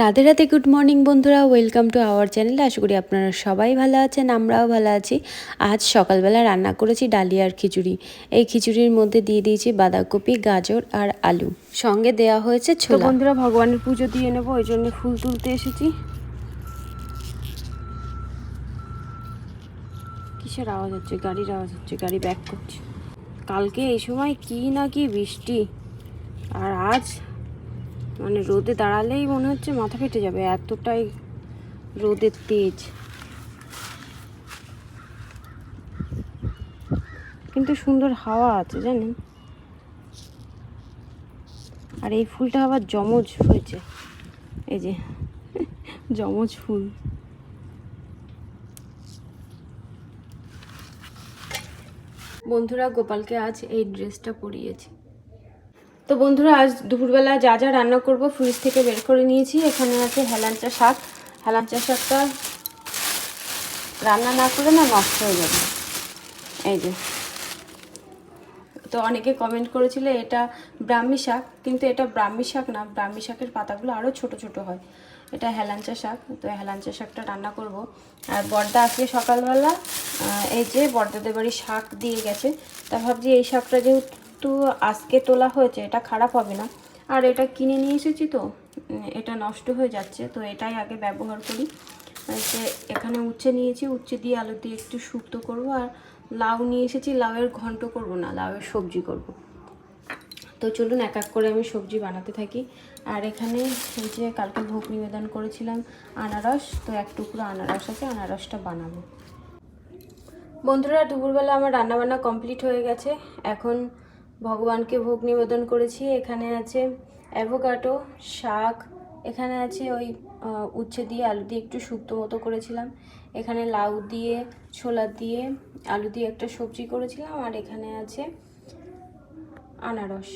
Radhe Radhe good morning বন্ধুরা welcome to our channel আশা করি আপনারা সবাই ভালো আছেন আমরাও ভালো আছি। আজ সকালবেলা রান্না করেছি ডালিয়ার খিচুড়ি। এই খিচুড়ির মধ্যে দিয়ে দিয়েছি বাঁধাকপি গাজর আর আলু। সঙ্গে দেওয়া হয়েছে ছোলা। বন্ধুরা ভগবানের পুজো দিয়ে নেব ওই জন্য ফুল তুলতে এসেছি। কিসের আওয়াজ হচ্ছে? গাড়ির আওয়াজ হচ্ছে গাড়ি ব্যাক করছে। কালকে এই সময় কি না কি বৃষ্টি। আর আজ মানে রোদে দাঁড়ালেই মনে হচ্ছে মাথা ফেটে যাবে, এতটাই রোদের তেজ। কিন্তু সুন্দর হাওয়া আছে, জানেন? আর এই ফুলটা আবার জমজ হয়েছে। এই যে জমজ ফুল। বন্ধুরা, গোপালকে আজ এই ড্রেসটা পরিয়েছি। তো বন্ধুরা, আজ দুপুরবেলা যা যা রান্না করব ফ্রিজ থেকে বের করে নিয়েছি। এখানে আছে হেলাঞ্চা শাক। হেলাঞ্চা শাকটা রান্না না করে না নষ্ট হয়ে যাবে। এই যে। তো অনেকে কমেন্ট করেছিল, এটা ব্রাহ্মী শাক, কিন্তু এটা ব্রাহ্মী শাক না। ব্রাহ্মী শাকের পাতাগুলো আরও ছোট ছোট হয়। এটা হেলাঞ্চা শাক, তো হেলাঞ্চা শাকটা রান্না করব। আর বর্দা আজকে সকালবেলা এই যে বর্দাদের বাড়ি শাক দিয়ে গেছে। তা ভাবছি এই শাকটা যেহেতু আজকে তোলা হয়েছে, এটা খারাপ হবে না। আর এটা কিনে নিয়ে এসেছি তো এটা নষ্ট হয়ে যাচ্ছে, তো এটাই আগে ব্যবহার করি। যে এখানে উচ্ছে নিয়েছি, উচ্ছে দিয়ে আলু দিয়ে একটু শুক্তো করব, আর লাউ নিয়ে এসেছি, লাউয়ের ঘন্ট করব না, লাউয়ের সবজি করব। তো চলুন এক এক করে আমি সবজি বানাতে থাকি। আর এখানে এই যে কালকে ভোগ নিবেদন করেছিলাম আনারস, তো এক টুকরো আনারস আছে, আনারসটা বানাবো। বন্ধুরা, দুপুরবেলা আমার রান্নাবান্না কমপ্লিট হয়ে গেছে। এখন ভগবানকে ভোগ নিবেদন করেছি। এখানে আছে অ্যাভোকাটো শাক, এখানে আছে ওই উচ্ছে দিয়ে আলু দিয়ে একটু শুক্তো মতো করেছিলাম। এখানে লাউ দিয়ে, ছোলা দিয়ে আলু দিয়ে একটা সবজি করেছিলাম আর এখানে আছে আনারস,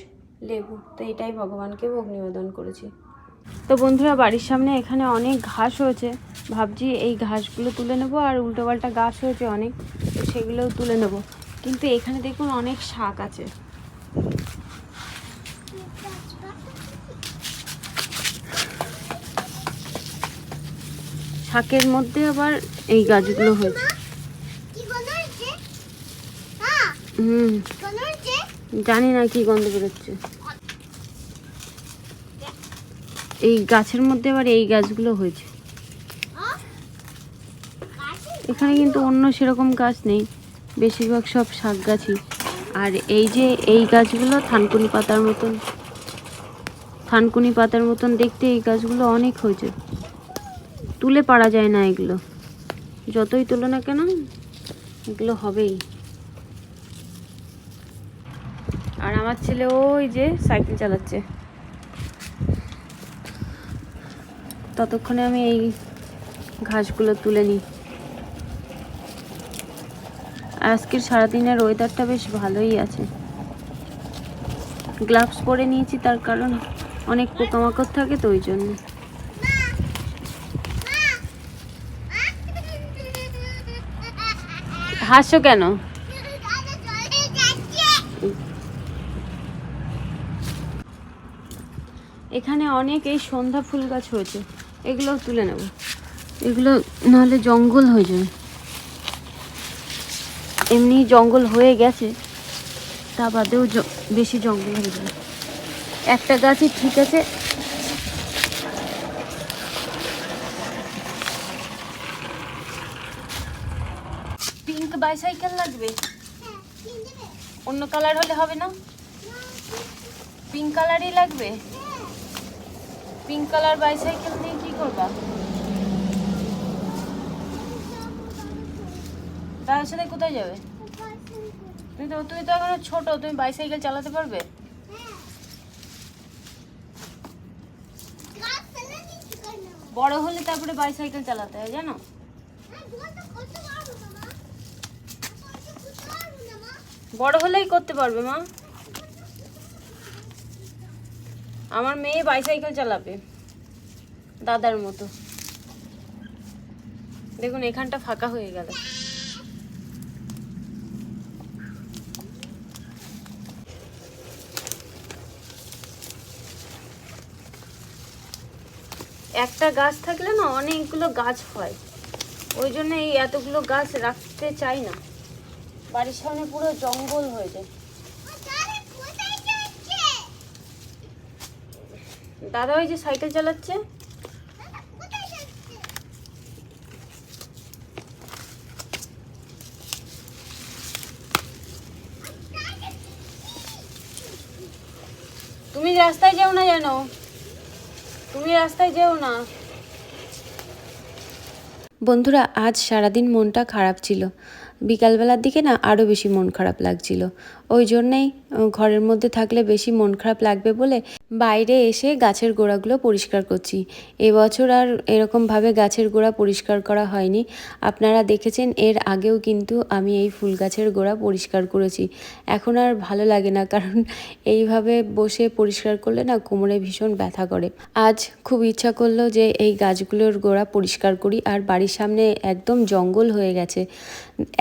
লেবু। তো এটাই ভগবানকে ভোগ নিবেদন করেছি। তো বন্ধুরা, বাড়ির সামনে এখানে অনেক ঘাস হয়েছে। ভাবছি এই ঘাসগুলো তুলে নেব আর উল্টোপাল্টা গাছ হয়েছে অনেক সেগুলোও তুলে নেব। কিন্তু এখানে দেখুন অনেক শাক আছে। শাকের মধ্যে আবার এই গাছগুলো হয়েছে। হ্যাঁ হুম। জানি না কি গন্ধ বেরোচ্ছে। এই গাছের মধ্যে আবার এই গাছগুলো হয়েছে। এখানে কিন্তু অন্য সেরকম গাছ নেই। বেশিরভাগ সব শাক গাছই। আর এই যে এই গাছগুলো থানকুনি পাতার মতন। থানকুনি পাতার মতন দেখতে এই গাছগুলো অনেক হয়েছে। তুলে পারা যায় না এগুলো। যতই তুলো না কেন, এগুলো হবেই। আর আমার ছেলে ওই যে সাইকেল চালাচ্ছে। ততক্ষণে আমি এই ঘাসগুলো তুলে নিই। আজকের সারাদিনের ওয়েদারটা বেশ ভালোই আছে। গ্লাভস পরে নিয়েছি, তার কারণ অনেক পোকামাকড় থাকে তো ওই জন্য। হাসো কেন? এখানে অনেক এই সন্ধ্যা ফুল গাছ হয়েছে এগুলো তুলে নেব। এগুলো নাহলে জঙ্গল হয়ে যাবে। এমনি জঙ্গল হয়ে গেছে, তা বাদেও বেশি জঙ্গল হয়ে যাবে। একটা গাছই ঠিক আছে। পিঙ্ক বাইসাইকেল লাগবে? অন্য কালার হলে হবে না? পিঙ্ক কালারই লাগবে? পিঙ্ক কালার বাইসাইকেল নিয়ে কি করবা? তার সাথে কোথায় যাবে? তুমি তো তুমি তো এখনও ছোট, তুমি বাইসাইকেল চালাতে পারবে? বড় হলে তারপরে বাইসাইকেল চালাতে হয়, জানো? বড় হলেই করতে পারবে, মা। আমার মেয়ে বাইসাইকেল চালাবে, দাদার মতো। দেখুন, এখানটা ফাঁকা হয়ে গেল। একটা গাছ থাকলে না অনেকগুলো গাছ হয়। ওই জন্য এই এতগুলো গাছ রাখতে চাই না। বাড়ির সামনে পুরো জঙ্গল হয়ে যায়। দাদা ওই যে সাইকেল চালাচ্ছে। তুমি রাস্তায় যাও না জানো তুমি রাস্তায় যেও না। বন্ধুরা, আজ সারাদিন মনটা খারাপ ছিল। বিকালবেলার দিকে না আরও বেশি মন খারাপ লাগছিল। ওই জন্যেই ঘরের মধ্যে থাকলে বেশি মন খারাপ লাগবে বলে বাইরে এসে গাছের গোড়াগুলো পরিষ্কার করছি। এবছর আর এরকমভাবে গাছের গোড়া পরিষ্কার করা হয়নি। আপনারা দেখেছেন, এর আগেও কিন্তু আমি এই ফুল গাছের গোড়া পরিষ্কার করেছি। এখন আর ভালো লাগে না, কারণ এইভাবে বসে পরিষ্কার করলে না কোমরে ভীষণ ব্যথা করে। আজ খুব ইচ্ছা করল যে এই গাছগুলোর গোড়া পরিষ্কার করি আর বাড়ির সামনে একদম জঙ্গল হয়ে গেছে।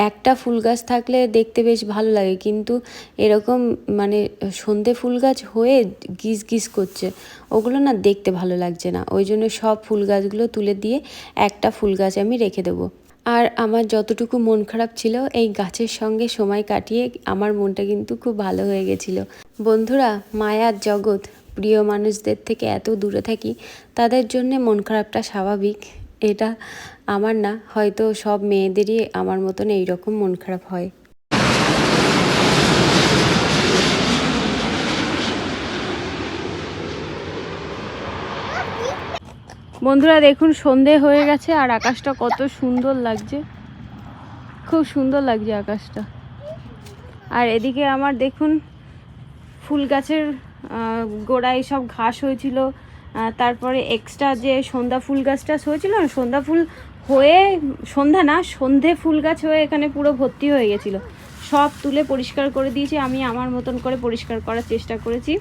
একটা ফুল গাছ থাকলে দেখতে বেশ ভালো লাগে, কিন্তু এরকম মানে সন্ধে ফুল গাছ হয়ে গিজ গিজ করছে। ওগুলো না দেখতে ভালো লাগছে না। ওই জন্য সব ফুল গাছগুলো তুলে দিয়ে একটা ফুল গাছ আমি রেখে দেবো। আর আমার যতটুকু মন খারাপ ছিল, এই গাছের সঙ্গে সময় কাটিয়ে আমার মনটা কিন্তু খুব ভালো হয়ে গেছিল। বন্ধুরা, মায়ার জগৎ, প্রিয় মানুষদের থেকে এত দূরে থাকি, তাদের জন্য মন খারাপটা স্বাভাবিক। এটা আমার না, হয়তো সব মেয়েদেরই আমার মতন এইরকম মন খারাপ হয়। বন্ধুরা, দেখুন, সন্ধে হয়ে গেছে আর আকাশটা কত সুন্দর লাগছে। খুব সুন্দর লাগছে আকাশটা। আর এদিকে আমার, দেখুন, ফুল গাছের গোড়ায় সব ঘাস হয়েছিল। তারপরে এক্সট্রা যে সন্ধ্যা ফুল গাছটা হয়েছিল না সন্ধ্যা ফুল হয়ে, সন্ধ্যা না, সন্ধে ফুল গাছ হয়ে এখানে পুরো ভর্তি হয়ে গেছিল। সব তুলে পরিষ্কার করে দিয়েছি, আমি আমার মতন করে পরিষ্কার করার চেষ্টা করেছি।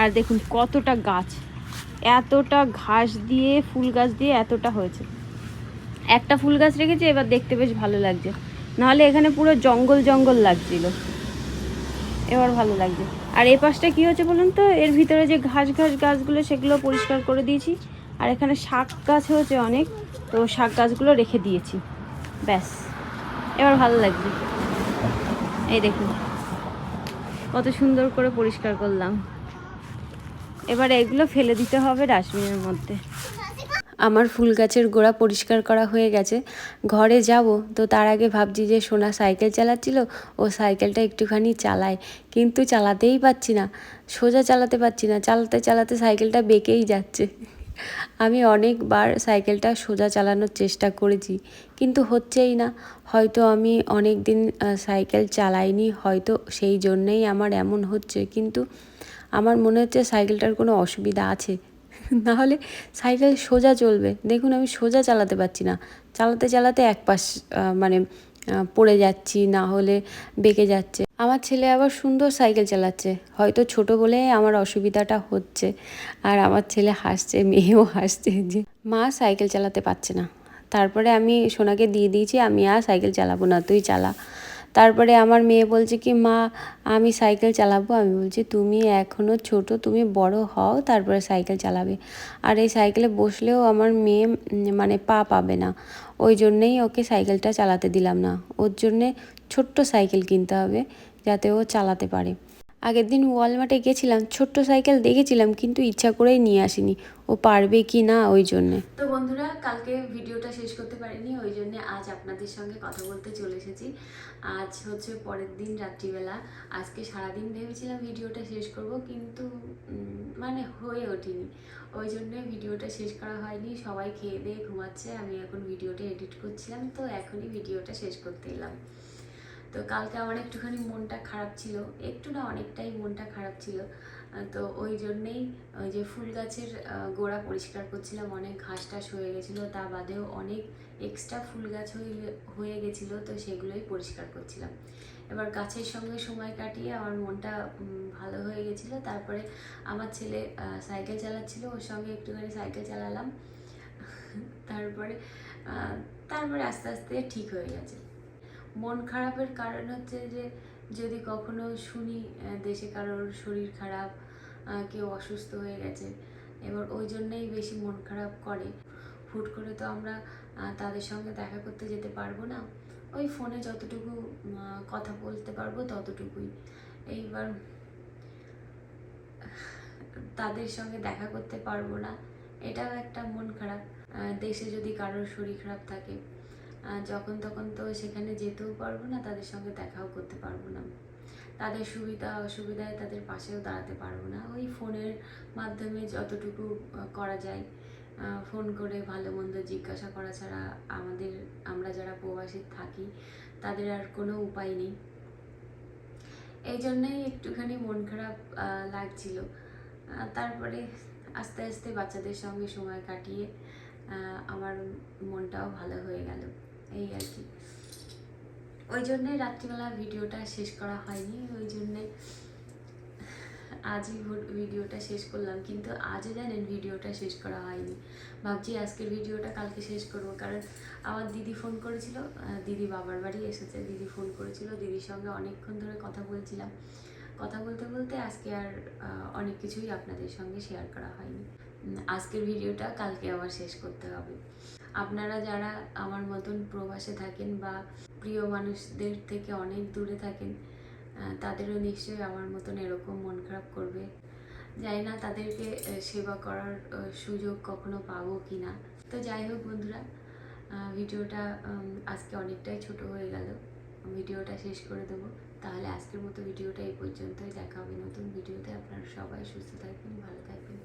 আর দেখুন, কতটা গাছ। এতটা ঘাস দিয়ে, ফুল গাছ দিয়ে এতটা হয়েছে। একটা ফুল গাছ রেখেছি, এবার দেখতে বেশ ভালো লাগছে। নাহলে এখানে পুরো জঙ্গল জঙ্গল লাগছিল। এবার ভালো লাগছে। আর এই পাশটা কী হচ্ছে বলুন তো? এর ভিতরে যে ঘাস ঘাস গাছগুলো, সেগুলো পরিষ্কার করে দিয়েছি। আর এখানে শাক গাছ হয়েছে অনেক, তো শাক গাছগুলো রেখে দিয়েছি। ব্যাস। এবার ভালো লাগছে। এই দেখুন, কত সুন্দর করে পরিষ্কার করলাম। এবার এগুলো ফেলে দিতে হবে ডাস্টবিনের মধ্যে। আমার ফুল গাছের গোড়া পরিষ্কার করা হয়ে গেছে। ঘরে যাব তো তার আগে ভাবছি যে সোনা সাইকেল চালাচ্ছিল, ও সাইকেলটা একটুখানি চালায়। কিন্তু চালাতেই পারছি না, সোজা চালাতে পারছি না। চালাতে চালাতে সাইকেলটা বেঁকেই যাচ্ছে। আমি অনেকবার সাইকেলটা সোজা চালানোর চেষ্টা করেছি, কিন্তু হচ্ছেই না। হয়তো আমি অনেক দিন সাইকেল চালাইনি, হয়তো সেই জন্যেই আমার এমন হচ্ছে। কিন্তু আমার মনে হচ্ছে সাইকেলটার কোনো অসুবিধা আছে। না হলে সাইকেল সোজা চলবে। দেখুন আমি সোজা চালাতে পারছি না। চালাতে চালাতে এক পাশ মানে পড়ে যাচ্ছি, না হলে বেঁকে যাচ্ছে। আমার ছেলে আবার সুন্দর সাইকেল চালাচ্ছে। হয়তো ছোট বলে আমার অসুবিধাটা হচ্ছে। আর আমার ছেলে হাসছে, মেয়েও হাসছে যে, মা সাইকেল চালাতে পারছে না। তারপরে আমি সোনাকে দিয়ে দিয়েছি, আমি আর সাইকেল চালাবো না, তুই চালা। তারপরে আমার মেয়ে বলছে কি, মা, আমি সাইকেল চালাবো। আমি বলছি, তুমি এখনও ছোট, তুমি বড় হও, তারপরে সাইকেল চালাবে। আর এই সাইকেলে বসলেও আমার মেয়ে মানে পা পাবে না। ওই জন্যেই ওকে সাইকেলটা চালাতে দিলাম না। ওর জন্যে ছোট্ট সাইকেল কিনতে হবে যাতে ও চালাতে পারে। আগের দিন ওয়ালমার্টে গেছিলাম, ছোট্ট সাইকেল দেখেছিলাম, কিন্তু ইচ্ছা করেই নিয়ে আসিনি। ও পারবে কি না ওই জন্যে। তো বন্ধুরা, কালকে ভিডিওটা শেষ করতে পারিনি, ওই জন্য আজ আপনাদের সঙ্গে কথা বলতে চলে এসেছি। আজ হচ্ছে পরের দিন রাত্রিবেলা। আজকে সারাদিন ভেবেছিলাম ভিডিওটা শেষ করব, কিন্তু মানে হয়ে ওঠেনি। ওই জন্য ভিডিওটা শেষ করা হয়নি। সবাই খেয়ে দিয়ে ঘুমাচ্ছে, আমি এখন ভিডিওটা এডিট করছিলাম, তো এখনই ভিডিওটা শেষ করতে এলাম। তো কালকে আমার একটুখানি মনটা খারাপ ছিল, একটু না অনেকটাই মনটা খারাপ ছিল। তো ওই জন্যেই ওই যে ফুল গাছের গোড়া পরিষ্কার করছিলাম, অনেক ঘাস টাস হয়ে গেছিল, তা বাদেও অনেক এক্সট্রা ফুল গাছ হয়ে গেছিল, তো সেগুলোই পরিষ্কার করছিলাম। এবার গাছের সঙ্গে সময় কাটিয়ে আমার মনটা ভালো হয়ে গেছিল, তারপরে আমার ছেলে সাইকেল চালাচ্ছিল, ওর সঙ্গে একটুখানি সাইকেল চালালাম। তারপরে তারপরে আস্তে আস্তে ঠিক হয়ে গেছে। মন খারাপের কারণ হচ্ছে যে, যদি কখনো শুনি দেশে কারোর শরীর খারাপ কেউ অসুস্থ হয়ে গেছে, এবার ওই জন্যই বেশি মন খারাপ করে। হুট করে তো আমরা তাদের সঙ্গে দেখা করতে যেতে পারব না। ওই ফোনে যতটুকু কথা বলতে পারব ততটুকুই। এইবার তাদের সঙ্গে দেখা করতে পারব না, এটাও একটা মন খারাপ। দেশে যদি কারোর শরীর খারাপ থাকে যখন তখন তো সেখানে যেতেও পারব না, তাদের সঙ্গে দেখাও করতে পারব না। তাদের সুবিধা অসুবিধায় তাদের পাশেও দাঁড়াতে পারব না। ওই ফোনের মাধ্যমে যতটুকু করা যায় ফোন করে ভালো মন্দ জিজ্ঞাসা করা ছাড়া আমাদের, আমরা যারা প্রবাসী থাকি, তাদের আর কোনো উপায় নেই। এই জন্যই একটুখানি মন খারাপ লাগছিল। তারপরে আস্তে আস্তে বাচ্চাদের সঙ্গে সময় কাটিয়ে আমার মনটাও ভালো হয়ে গেল। এই আর কি। ওই জন্যে রাত্রিবেলা ভিডিওটা শেষ করা হয়নি, ওই জন্যে আজই ভিডিওটা শেষ করলাম, কিন্তু আজও জানেন ভিডিওটা শেষ করা হয়নি। ভাবছি আজকের ভিডিওটা কালকে শেষ করব, কারণ আমার দিদি ফোন করেছিল দিদি বাবার বাড়ি এসেছে, দিদি ফোন করেছিল, দিদির সঙ্গে অনেকক্ষণ ধরে কথা বলছিলাম। কথা বলতে বলতে আজকে আর অনেক কিছুই আপনাদের সঙ্গে শেয়ার করা হয়নি। আজকের ভিডিওটা কালকে আবার শেষ করতে হবে। আপনারা যারা আমার মতন প্রবাসে থাকেন বা প্রিয় মানুষদের থেকে অনেক দূরে থাকেন তাদেরও নিশ্চয়ই আমার মতন এরকম মন খারাপ করবে। জানি না তাদেরকে সেবা করার সুযোগ কখনো পাবো কি না তো যাই হোক বন্ধুরা ভিডিওটা আজকে অনেকটাই ছোট হয়ে গেল। ভিডিওটা শেষ করে দেবো। তাহলে আজকের মতো ভিডিওটা এই পর্যন্তই। দেখা হবে নতুন ভিডিওতে। আপনারা সবাই সুস্থ থাকবেন, ভালো থাকবেন।